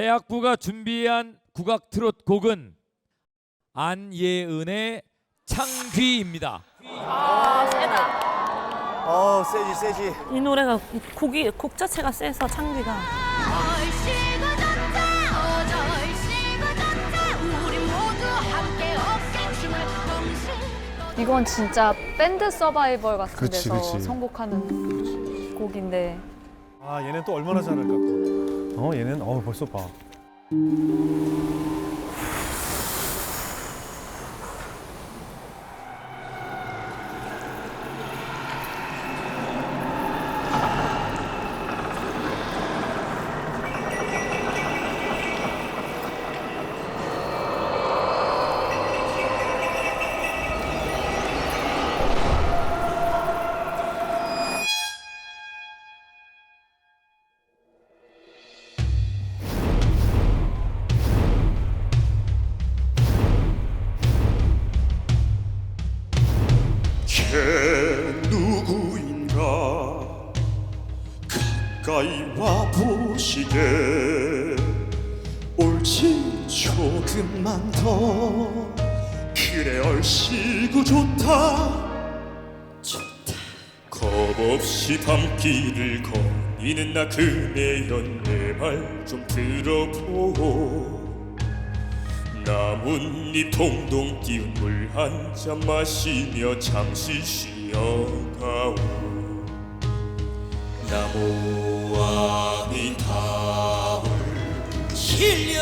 대학부가 준비한 국악 트롯 곡은 안예은의 창귀입니다. 아 세다. 어 세지 세지. 이 노래가 곡이 곡 자체가 세서 동시 이건 진짜 밴드 서바이벌 같은 그치, 데서 그치. 선곡하는 곡인데 아 얘는 또 얼마나 잘할까 또. 어 얘는 어 벌써 봐. 누구인가? 가까이 와 보시게. 옳지 조금만 더. 그래 얼씨구 좋다. 좋다. 겁 없이 밤길을 거니는 나 그네여 내말 좀 들어보고 나뭇잎 동동 띄운 물 한 잔 마시며 잠시 쉬어가오. 나무와 이 타올 실려